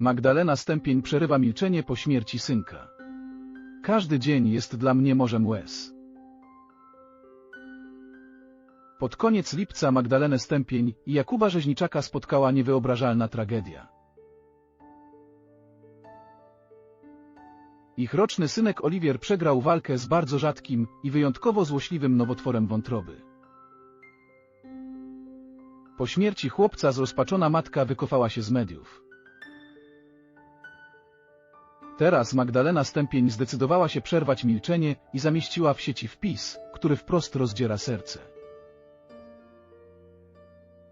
Magdalena Stępień przerywa milczenie po śmierci synka. Każdy dzień jest dla mnie morzem łez. Pod koniec lipca Magdalenę Stępień i Jakuba Rzeźniczaka spotkała niewyobrażalna tragedia. Ich roczny synek Oliwier przegrał walkę z bardzo rzadkim i wyjątkowo złośliwym nowotworem wątroby. Po śmierci chłopca zrozpaczona matka wykofała się z mediów. Teraz Magdalena Stępień zdecydowała się przerwać milczenie i zamieściła w sieci wpis, który wprost rozdziera serce.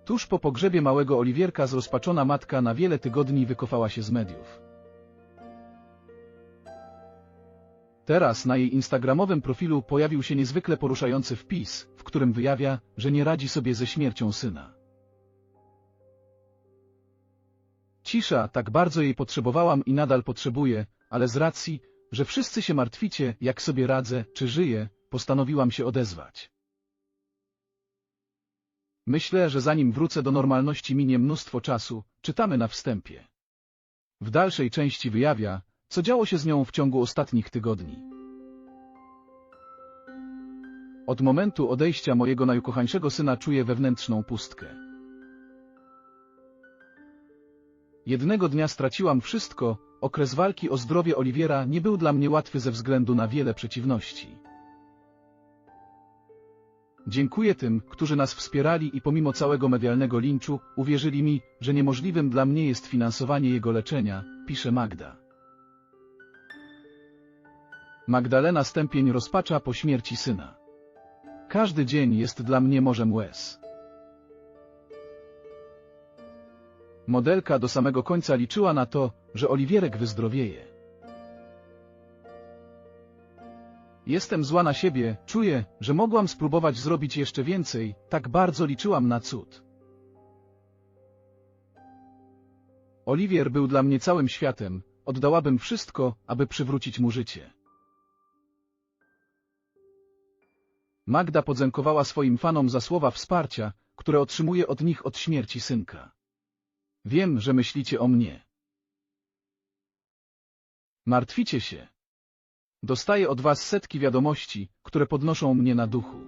Tuż po pogrzebie małego Oliwierka zrozpaczona matka na wiele tygodni wykofała się z mediów. Teraz na jej instagramowym profilu pojawił się niezwykle poruszający wpis, w którym wyjawia, że nie radzi sobie ze śmiercią syna. Cisza, tak bardzo jej potrzebowałam i nadal potrzebuję, ale z racji, że wszyscy się martwicie, jak sobie radzę, czy żyję, postanowiłam się odezwać. Myślę, że zanim wrócę do normalności minie mnóstwo czasu, czytamy na wstępie. W dalszej części wyjawia, co działo się z nią w ciągu ostatnich tygodni. Od momentu odejścia mojego najukochańszego syna czuję wewnętrzną pustkę. Jednego dnia straciłam wszystko, okres walki o zdrowie Oliwiera nie był dla mnie łatwy ze względu na wiele przeciwności. Dziękuję tym, którzy nas wspierali i pomimo całego medialnego linczu, uwierzyli mi, że niemożliwym dla mnie jest finansowanie jego leczenia, pisze Magda. Magdalena Stępień rozpacza po śmierci syna. Każdy dzień jest dla mnie morzem łez. Modelka do samego końca liczyła na to, że Oliwierek wyzdrowieje. Jestem zła na siebie, czuję, że mogłam spróbować zrobić jeszcze więcej, tak bardzo liczyłam na cud. Oliwier był dla mnie całym światem, oddałabym wszystko, aby przywrócić mu życie. Magda podziękowała swoim fanom za słowa wsparcia, które otrzymuje od nich od śmierci synka. Wiem, że myślicie o mnie. Martwicie się. Dostaję od was setki wiadomości, które podnoszą mnie na duchu.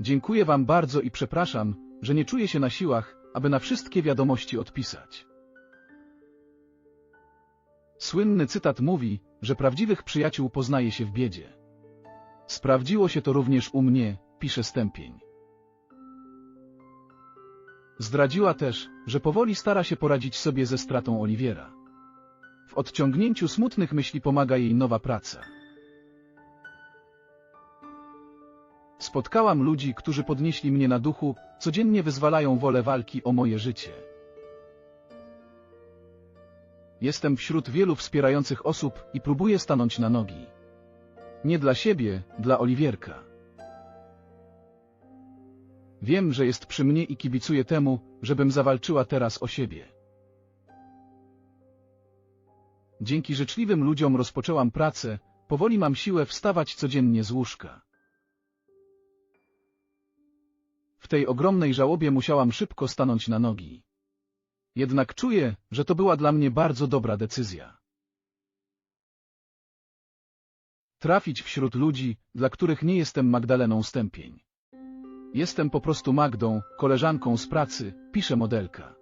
Dziękuję wam bardzo i przepraszam, że nie czuję się na siłach, aby na wszystkie wiadomości odpisać. Słynny cytat mówi, że prawdziwych przyjaciół poznaje się w biedzie. Sprawdziło się to również u mnie, pisze Stępień. Zdradziła też, że powoli stara się poradzić sobie ze stratą Oliwiera. W odciągnięciu smutnych myśli pomaga jej nowa praca. Spotkałam ludzi, którzy podnieśli mnie na duchu, codziennie wyzwalają wolę walki o moje życie. Jestem wśród wielu wspierających osób i próbuję stanąć na nogi. Nie dla siebie, dla Oliwierka. Wiem, że jest przy mnie i kibicuję temu, żebym zawalczyła teraz o siebie. Dzięki życzliwym ludziom rozpoczęłam pracę, powoli mam siłę wstawać codziennie z łóżka. W tej ogromnej żałobie musiałam szybko stanąć na nogi. Jednak czuję, że to była dla mnie bardzo dobra decyzja. Trafić wśród ludzi, dla których nie jestem Magdaleną Stępień. Jestem po prostu Magdą, koleżanką z pracy, pisze modelka.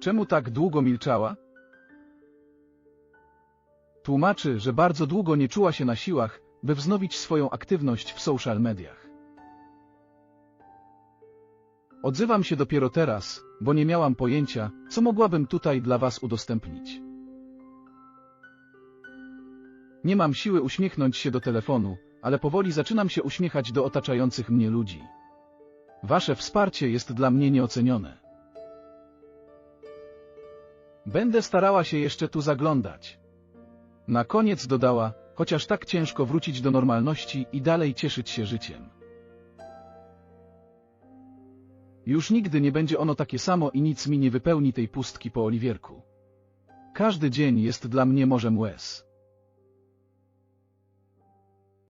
Czemu tak długo milczała? Tłumaczy, że bardzo długo nie czuła się na siłach, by wznowić swoją aktywność w social mediach. Odzywam się dopiero teraz, bo nie miałam pojęcia, co mogłabym tutaj dla Was udostępnić. Nie mam siły uśmiechnąć się do telefonu, ale powoli zaczynam się uśmiechać do otaczających mnie ludzi. Wasze wsparcie jest dla mnie nieocenione. Będę starała się jeszcze tu zaglądać. Na koniec dodała, chociaż tak ciężko wrócić do normalności i dalej cieszyć się życiem. Już nigdy nie będzie ono takie samo i nic mi nie wypełni tej pustki po Oliwierku. Każdy dzień jest dla mnie morzem łez.